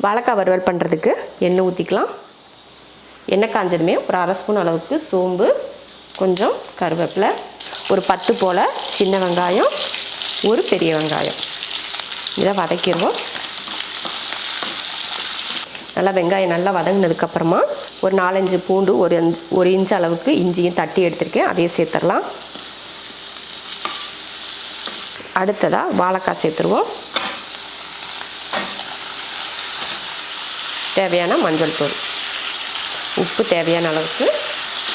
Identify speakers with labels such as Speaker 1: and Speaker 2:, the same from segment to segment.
Speaker 1: வாழைக்காய் வறுவல் பண்ணுறதுக்கு எண்ணெய் ஊற்றிக்கலாம் எண்ணெய் காஞ்சதுமே ஒரு அரை ஸ்பூன் அளவுக்கு சோம்பு கொஞ்சம் கருவேப்பிலை ஒரு பத்து போல் சின்ன வெங்காயம் ஒரு பெரிய வெங்காயம். இதை வதக்கிடுவோம். நல்லா வெங்காயம் நல்லா வதங்கினதுக்கப்புறமா ஒரு நாலஞ்சு பூண்டு ஒரு அஞ்சு- ஒரு இன்ச் அளவுக்கு இஞ்சியும் தட்டி எடுத்திருக்கேன். அதையும் சேர்த்துடலாம். அடுத்ததாக வாழைக்காய் சேர்த்துருவோம். தேவையான மஞ்சள் தூள் உப்பு தேவையான அளவுக்கு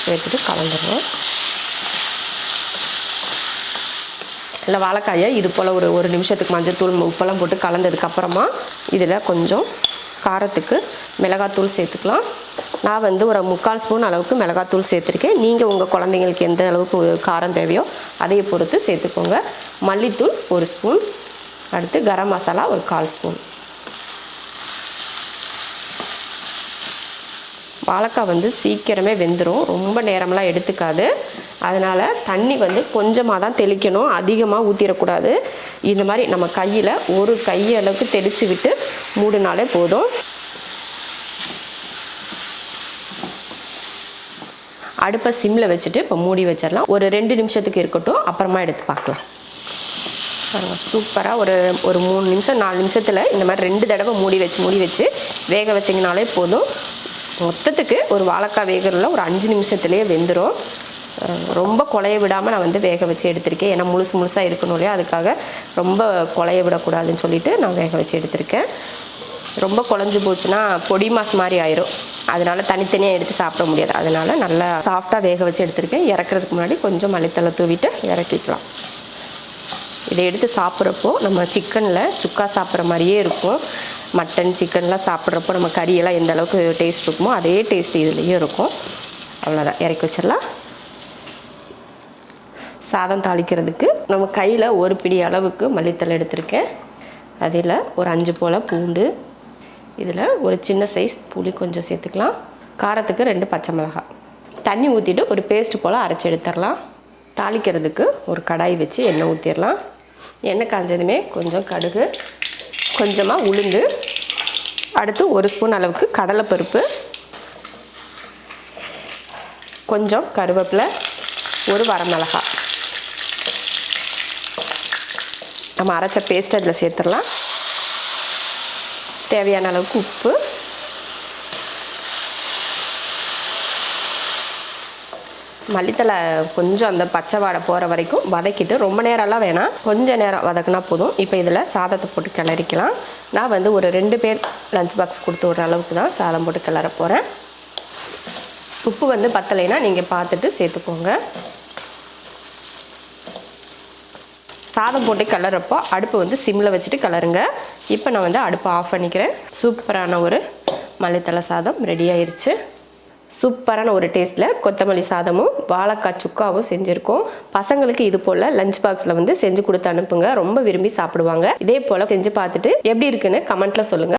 Speaker 1: சேர்த்துட்டு கலந்துடுறோம். இல்லை வாழைக்காயை இது போல் ஒரு ஒரு நிமிஷத்துக்கு மஞ்சள் தூள் உப்பெல்லாம் போட்டு கலந்ததுக்கப்புறமா இதில் கொஞ்சம் காரத்துக்கு மிளகாத்தூள் சேர்த்துக்கலாம். நான் வந்து ஒரு முக்கால் ஸ்பூன் அளவுக்கு மிளகாத்தூள் சேர்த்துருக்கேன். நீங்கள் உங்கள் குழந்தைங்களுக்கு எந்த அளவுக்கு காரம் தேவையோ அதையை பொறுத்து சேர்த்துக்கோங்க. மல்லித்தூள் ஒரு ஸ்பூன் அடுத்து கரம் மசாலா ஒரு கால் ஸ்பூன். வாழைக்காய் வந்து சீக்கிரமே வெந்துடும் ரொம்ப நேரம்லாம் எடுத்துக்காது. அதனால் தண்ணி வந்து கொஞ்சமாக தான் தெளிக்கணும். அதிகமாக ஊற்றிடக்கூடாது இந்த மாதிரி நம்ம கையில் ஒரு கையளவுக்கு தெளித்து விட்டு மூடினாலே போதும். அடுப்பை சிம்மில் வச்சுட்டு இப்போ மூடி வச்சிடலாம். ஒரு ரெண்டு நிமிஷத்துக்கு இருக்கட்டும். அப்புறமா எடுத்து பார்க்கலாம். சூப்பராக ஒரு ஒரு மூணு நிமிஷம் நாலு நிமிஷத்தில் இந்த மாதிரி ரெண்டு தடவை மூடி வச்சு மூடி வச்சு வேக வச்சிங்கனாலே போதும். மொத்தத்துக்கு ஒரு வாழைக்காய் வேகிறதுல ஒரு அஞ்சு நிமிஷத்துலேயே வெந்துடும் ரொம்ப குழைய விடாமல் நான் வந்து வேக வச்சு எடுத்திருக்கேன். ஏன்னா முழுசு முழுசாக இருக்கணும் இல்லையா? அதுக்காக ரொம்ப குழைய விடக்கூடாதுன்னு சொல்லிட்டு நான் வேக வச்சு எடுத்திருக்கேன். ரொம்ப குழஞ்சி போச்சுன்னா பொடி மாஸ் மாதிரி ஆயிரும். அதனால தனித்தனியாக எடுத்து சாப்பிட முடியாது. அதனால நல்லா சாஃப்டாக வேக வச்சு எடுத்திருக்கேன். இறக்குறதுக்கு முன்னாடி கொஞ்சம் மல்லித்தலை தூவிட்டு இறக்கிக்கலாம். இதை எடுத்து சாப்பிட்றப்போ நம்ம சிக்கனில் சுக்கா சாப்பிட்ற மாதிரியே இருக்கும். மட்டன் சிக்கன்லாம் சாப்பிட்றப்போ நம்ம கறியெல்லாம் எந்த அளவுக்கு டேஸ்ட் இருக்குமோ அதே டேஸ்ட் இதுலேயும் இருக்கும். அவ்வளோதான் இறக்கி வச்சிடலாம். சாதம் தாளிக்கிறதுக்கு நம்ம கையில் ஒரு பிடி அளவுக்கு மல்லித்தலை எடுத்திருக்கேன். அதில் ஒரு அஞ்சு போல் பூண்டு இதில் ஒரு சின்ன சைஸ் புளி கொஞ்சம் சேர்த்துக்கலாம். காரத்துக்கு ரெண்டு பச்சை மிளகாய் தண்ணி ஊற்றிட்டு ஒரு பேஸ்ட்டு போல் அரைச்சி எடுத்துடலாம். தாளிக்கிறதுக்கு ஒரு கடாய் வச்சு எண்ணெய் ஊற்றிடலாம் எண்ணெய் காஞ்சதுமே கொஞ்சம் கடுகு கொஞ்சமாக உளுந்து அடுத்து ஒரு ஸ்பூன் அளவுக்கு கடலைப்பருப்பு. கொஞ்சம் கருவேப்பிலை ஒரு வரமிளகா. நம்ம அரைச்ச பேஸ்ட் அதில் சேர்த்துடலாம். தேவையான அளவுக்கு உப்பு. மல்லித்தலை கொஞ்சம் அந்த பச்சை வாடை போகிற வரைக்கும் வதக்கிட்டு ரொம்ப நேரம்லாம் வேணாம். கொஞ்சம் நேரம் வதக்குனா போதும். இப்போ இதில் சாதத்தை போட்டு கிளறிக்கலாம். நான் வந்து ஒரு ரெண்டு பேர் லஞ்ச் பாக்ஸ் கொடுத்து விட்ற அளவுக்கு தான் சாதம் போட்டு கிளற போகிறேன் உப்பு வந்து பத்தலைன்னா நீங்கள் பார்த்துட்டு சேர்த்துக்கோங்க. சாதம் போட்டு கிளறப்போ அடுப்பு வந்து சிம்மில் வச்சுட்டு கிளறுங்க. இப்போ நான் வந்து அடுப்பை ஆஃப் பண்ணிக்கிறேன். சூப்பரான ஒரு மல்லித்தலை சாதம் ரெடி ஆயிடுச்சு சூப்பரான ஒரு டேஸ்ட்டில் கொத்தமல்லி சாதமும் வாழைக்காய் சுக்காவும் செஞ்சுருக்கோம். பசங்களுக்கு இது போல் லஞ்ச் பாக்ஸில் வந்து செஞ்சு கொடுத்து அனுப்புங்க. ரொம்ப விரும்பி சாப்பிடுவாங்க. இதே போல் செஞ்சு பார்த்துட்டு எப்படி இருக்குன்னு கமெண்ட்டில் சொல்லுங்கள்